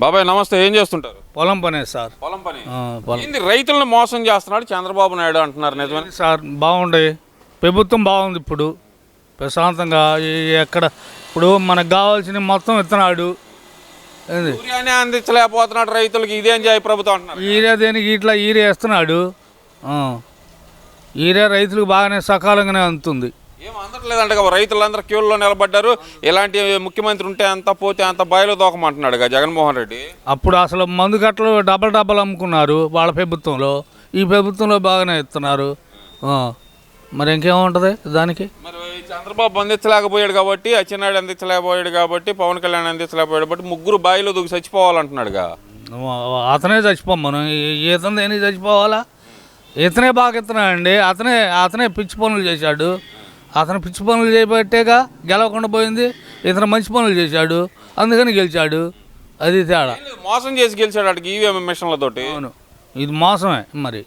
బాబాయ్ నమస్తే. ఏం చేస్తుంటారు? పొలం పనే సార్. పొలం పని. ఏంది రైతులను మోసం చేస్తున్నాడు చంద్రబాబు నాయుడు అంటున్నారు నిజమే సార్ బాగుండే. ప్రభుత్వం బాగుంది ఇప్పుడు. ప్రశాంతంగా ఈ- ఎక్కడ ఇప్పుడు మనకు కావాల్సిన మొత్తం ఇస్తున్నాడు ఏంది? సూర్యాన్ని అందించలేకపోతున్నాడు రైతులకి. ఇదేం చేయ ప్రభుత్వం అంటున్నారు. ఈరియా దేనికి ఇట్లా ఈరియా ఇస్తున్నాడు ఆ. ఈరియా రైతులకు బాగానే సకాలంగానే అందుతుంది ఏం అందట్లేదంట రైతులందరూ క్యూల్లో నిలబడ్డారు. ఇలాంటి ముఖ్యమంత్రి ఉంటే అంత పోతే అంత బయలు దోకమంటున్నాడు జగన్మోహన్ రెడ్డి. అప్పుడు అసలు మందు కట్టలు డబల్ డబల్ అమ్ముకున్నారు వాళ్ళ ప్రభుత్వంలో. ఈ ప్రభుత్వంలో బాగానే ఇస్తున్నారు. మరి ఇంకేముంటుంది దానికి? మరి చంద్రబాబు అందించలేకపోయాడు కాబట్టి అచ్చెన్నాయుడు అందించలేకపోయాడు కాబట్టి పవన్ కళ్యాణ్ అందించలేకపోయాడు కాబట్టి ముగ్గురు బాయిలో దూకి చచ్చిపోవాలంటున్నాడుగా. అతనే చచ్చిపోమ్మను ఈతను దేనికి చచ్చిపోవాలా? ఇతనే బాగా ఇస్తున్నాడండి అతనే అతనే పిచ్చి పనులు చేశాడు. అతను పిచ్చి పనులు చేయబట్టేగా గెలవకుండా పోయింది. ఇతను మంచి పనులు చేశాడు. అందుకని గెలిచాడు. అది తేడా. మోసం చేసి గెలిచాడు అటు ఈవీఎం మిషన్లతోటి అవును. ఇది మోసమే మరి.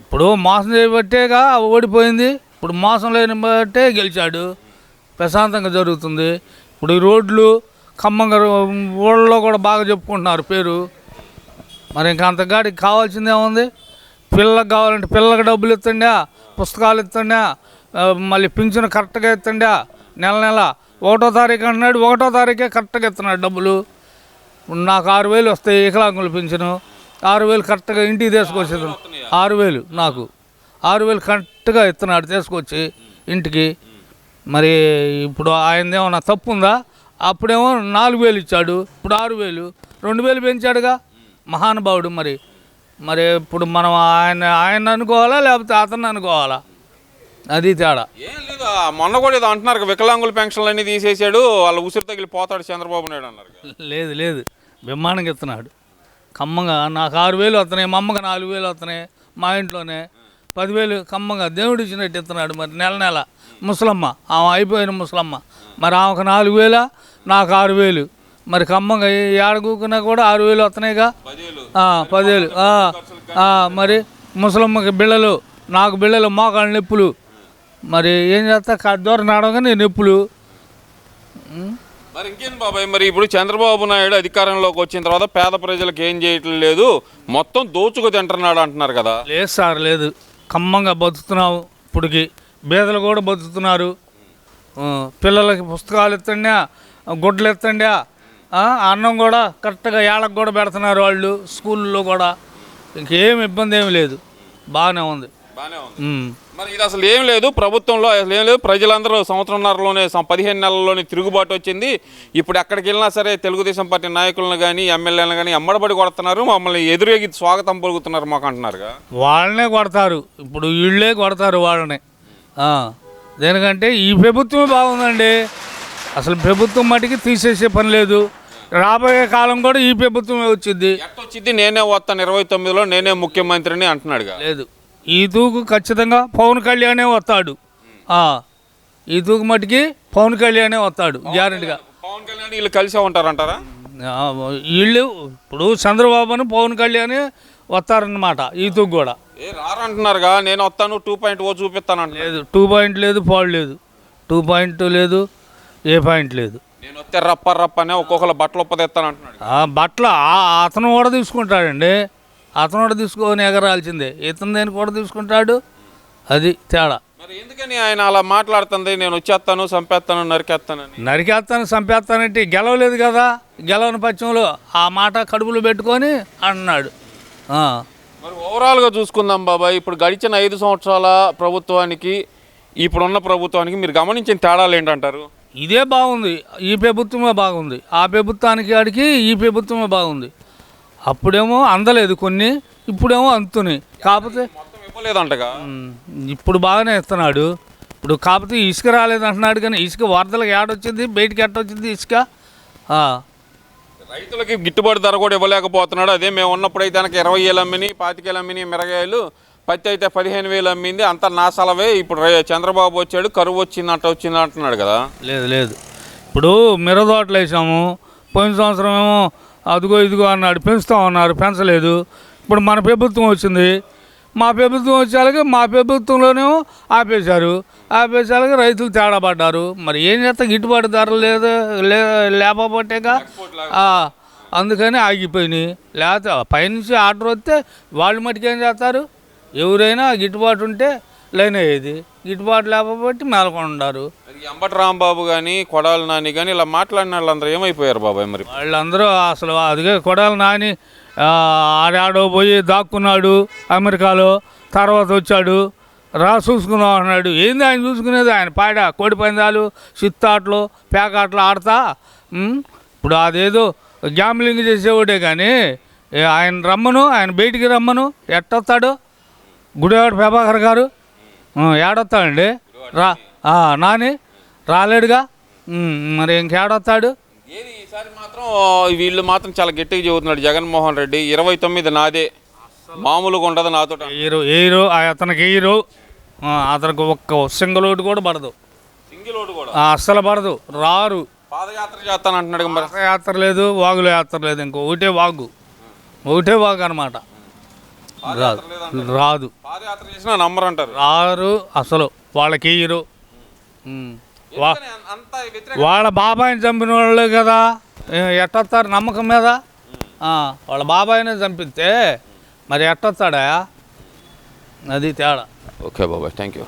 ఇప్పుడు మోసం చేయబట్టేగా ఓడిపోయింది. ఇప్పుడు మోసం లేని బట్టే గెలిచాడు. ప్రశాంతంగా జరుగుతుంది. ఇప్పుడు ఈ రోడ్లు ఖమ్మంగా ఊళ్ళలో కూడా బాగా చెప్పుకుంటున్నారు పేరు. మరి ఇంకా అంతగాడికి కావాల్సింది ఏముంది పిల్లలకు కావాలంటే పిల్లలకు డబ్బులు ఇస్తుండా పుస్తకాలు ఇస్తుండా మళ్ళీ పింఛను కరెక్ట్గా ఇస్తుండా నెల నెల. ఒకటో తారీఖు అన్నాడు ఒకటో తారీఖే కరెక్ట్గా ఇస్తున్నాడు డబ్బులు. నాకు ఆరు వేలు వస్తాయి వికలాంగులు పింఛను. ఆరు వేలు కరెక్ట్గా ఇంటికి తీసుకొచ్చేది ఆరు వేలు నాకు. ఆరు వేలు కరెక్ట్గా ఇస్తున్నాడు తీసుకొచ్చి ఇంటికి. మరి ఇప్పుడు ఆయనదేమన్నా తప్పు ఉందా? అప్పుడేమో నాలుగు వేలు ఇచ్చాడు. ఇప్పుడు ఆరు వేలు. రెండు వేలు పెంచాడుగా? మహానుభావుడు మరి. మరి ఇప్పుడు మనం ఆయన ఆయన అనుకోవాలా లేకపోతే అతను అనుకోవాలా? అది తేడా. ఏం లేదు ఆ మొన్న కూడా ఏదో అంటున్నారు వికలాంగుల పెన్షన్లు అన్ని తీసేసాడు వాళ్ళ ఉసిరి తగిలి పోతాడు చంద్రబాబు నాయుడు అన్నారు. లేదు లేదు. బ్రహ్మాండంగా ఇస్తున్నాడు కమ్మంగా నాకు ఆరు వేలు వస్తున్నాయి మా అమ్మకి నాలుగు వేలు వస్తున్నాయి మా ఇంట్లోనే. పదివేలు కమ్మంగా దేవుడు ఇచ్చినట్టు ఇస్తున్నాడు మరి నెల నెల. ముసలమ్మ ఆమె అయిపోయిన ముసలమ్మ. మరి ఆమెకు నాలుగు వేల? నాకు ఆరు వేలు. మరి కమ్మంగా ఏడగూకున్నా కూడా ఆరు వేలు వస్తున్నాయిగా? పదివేలు. మరి ముసలమ్మకి బిళ్ళలు నాకు బిళ్ళలు మోకాళ్ళ నొప్పులు. మరి ఏం చేస్తా? దూరం నడవగానే నొప్పులు? మరి ఇంకేం బాబాయ్ మరి ఇప్పుడు చంద్రబాబు నాయుడు అధికారంలోకి వచ్చిన తర్వాత పేద ప్రజలకు ఏం చేయటం లేదు. మొత్తం దోచుకు తింటున్నాడు అంటున్నారు కదా. లేదు సార్ లేదు. ఖమ్మంగా బతుకుతున్నావు ఇప్పటికి. బేదలు కూడా బతుకుతున్నారు. పిల్లలకి పుస్తకాలు ఎత్తండా గుడ్లు ఎత్తండా అన్నం కూడా కరెక్ట్గా ఏళ్ళకు కూడా పెడుతున్నారు వాళ్ళు స్కూల్లో కూడా. ఇంకేం ఇబ్బంది ఏమి లేదు. బాగానే ఉంది. మరి ఇది అసలు ఏం లేదు ప్రభుత్వంలో అసలు ఏం లేదు. ప్రజలందరూ సంవత్సరంన్నరలోనే పదిహేను నెలల్లోనే తిరుగుబాటు వచ్చింది. ఇప్పుడు ఎక్కడికి వెళ్ళినా సరే తెలుగుదేశం పార్టీ నాయకులను కానీ ఎమ్మెల్యేలను కానీ ఎమ్మడబడి కొడుతున్నారు. మమ్మల్ని ఎదురేగి స్వాగతం పలుకుతున్నారు మాకు అంటున్నారుగా. వాళ్ళనే కొడతారు. ఇప్పుడు వీళ్ళే కొడతారు వాళ్ళని. దేనికంటే ఈ ప్రభుత్వమే బాగుందండి. అసలు ప్రభుత్వం మటుకి తీసేసే పని లేదు. రాబోయే కాలం కూడా ఈ ప్రభుత్వమే వచ్చింది. ఎట్టొచ్చింది నేనే వస్తాను ఇరవై తొమ్మిదిలో నేనే ముఖ్యమంత్రిని అంటున్నాడుగా. లేదు. ఈ తూకు ఖచ్చితంగా పవన్ కళ్యాణే వస్తాడు. ఆ, ఈ తూకు మటుకి పవన్ కళ్యాణే వస్తాడు గ్యారెంటీగా. పవన్ కళ్యాణ్ వీళ్ళు కలిసే ఉంటారంటారా? వీళ్ళు ఇప్పుడు చంద్రబాబును పవన్ కళ్యాణ్ వస్తారన్నమాట ఈ తూకు కూడా. ఏ రారంటున్నారుగా నేను వస్తాను టూ పాయింట్ ఓ చూపిస్తాను లేదు టూ పాయింట్ లేదు పాడు లేదు. టూ పాయింట్ లేదు ఏ పాయింట్ లేదు. నేను వస్తే రప్ప రప్ప అనే ఒక్కొక్కరు బట్టలు ఒప్పదెత్తాను అంటున్నాడు ఆ బట్టలు ఆ- అతను కూడా తీసుకుంటాడండి. అతను కూడా తీసుకొని ఎగరాల్సిందే. ఇతను దేని కూడా తీసుకుంటాడు? అది తేడా. మరి ఎందుకని ఆయన అలా మాట్లాడుతుంది? నేను వచ్చేస్తాను చంపేస్తాను నరికేస్తానని. నరికేస్తాను చంపేస్తానంటే గెలవలేదు కదా? గెలవని పక్షంలో ఆ మాట కడుపులో పెట్టుకొని అన్నాడు. మరి ఓవరాల్గా చూసుకుందాం బాబాయ్. ఇప్పుడు గడిచిన ఐదు సంవత్సరాల ప్రభుత్వానికి ఇప్పుడున్న ప్రభుత్వానికి మీరు గమనించిన తేడాలు ఏంటంటారు? ఇదే బాగుంది. ఈ ప్రభుత్వమే బాగుంది. ఆ ప్రభుత్వానికి ఆడికి ఈ ప్రభుత్వమే బాగుంది. అప్పుడేమో అందలేదు కొన్ని ఇప్పుడేమో అందుతున్నాయి కాకపోతే ఇవ్వలేదంటగా? ఇప్పుడు బాగానే ఇస్తున్నాడు. ఇప్పుడు కాకపోతే ఇసుక రాలేదు అంటున్నాడు కానీ ఇసుక వరదలకు ఏడొచ్చింది బయటికి ఎట్టొచ్చింది ఇసుక? రైతులకి గిట్టుబాటు ధర కూడా ఇవ్వలేకపోతున్నాడు. అదే మేము ఉన్నప్పుడు అయితే కనుక ఇరవై వేలు అమ్మిని పాతికేలు అమ్మిని మిరగాయలు పత్తి అయితే పదిహేను వేలు అమ్మింది. అంత నాసలవే. ఇప్పుడు చంద్రబాబు వచ్చాడు కరువు వచ్చింది అంట వచ్చింది అంటున్నాడు కదా. లేదు లేదు. ఇప్పుడు మిరదోటలు వేసాము. పోయిన సంవత్సరం ఏమో అదిగో ఇదిగో అన్నాడు. పెంచుతా ఉన్నారు పెంచలేదు. ఇప్పుడు మన ప్రభుత్వం వచ్చింది. మా ప్రభుత్వం వచ్చేలాగే మా ప్రభుత్వంలోనేమో ఆపేశారు. ఆపేసాలకి రైతులు తేడా పడ్డారు. మరి ఏం చేస్తా? గిట్టుబాటు ధరలు లేదు. లే లేకపోతేగా అందుకని ఆగిపోయినాయి. లేకపోతే పైనుంచి ఆర్డర్ వస్తే వాళ్ళు మటుకేం చేస్తారు? ఎవరైనా గిట్టుబాటు ఉంటే లైన్ అయ్యేది. గిట్టుబాటు లేకపోతే మేలకొండారు. అంబటి రాంబాబు కానీ కొడాల నాని కానీ ఇలా మాట్లాడిన వాళ్ళందరూ ఏమైపోయారు బాబాయ్ మరి? వాళ్ళందరూ అసలు అదిగే కొడాల నాని ఆడాడో పోయి దాక్కున్నాడు అమెరికాలో తర్వాత వచ్చాడు రా చూసుకుందాం అన్నాడు. ఏంది ఆయన చూసుకునేది? ఆయన పాడ కోడి పందాలు చిత్తాట్లు పేకాట్లు ఆడతా? ఇప్పుడు అదేదో గ్యాంబ్లింగ్ చేసేవాడే కానీ ఆయన రమ్మను ఆయన బయటికి రమ్మను ఎట్టొస్తాడు గుడివాడ ప్రభాకర్ గారు? ఏడొస్తాడండి రా నాని రాలేడుగా? మరి ఇంకేడొస్తాడు? ఏది ఈసారి మాత్రం వీళ్ళు మాత్రం చాలా గట్టిగా చెబుతున్నాడు జగన్మోహన్ రెడ్డి. ఇరవై తొమ్మిది నాదే. మామూలుగా ఉండదు నాతో హీరో హీరో అతనికి ఆ, అతనికి ఒక్క సింగిల్ ఓటు కూడా పడదు. సింగిల్ ఓటు కూడా. అస్సలు పడదు. రారు. పాదయాత్ర చేస్తాను అంటున్నాడు మరి. రథ యాత్ర లేదు వాగుల యాత్ర లేదు ఇంకో. ఒకటే వాగు. ఒకటే వాగు అనమాట రాదు రాదు. పాదయాత్ర చేసినా నమ్మరంటారు. రారు అసలు. వాళ్ళకి హీరో. వాళ్ళ బాబాయిని చంపిన వాళ్ళే కదా. ఎట్టొస్తారు నమ్మకం మీద? ఆ, వాళ్ళ బాబాయినే చంపితే మరి ఎట్టొస్తాడా? అది తేడా. ఓకే బాబాయ్ థ్యాంక్ యూ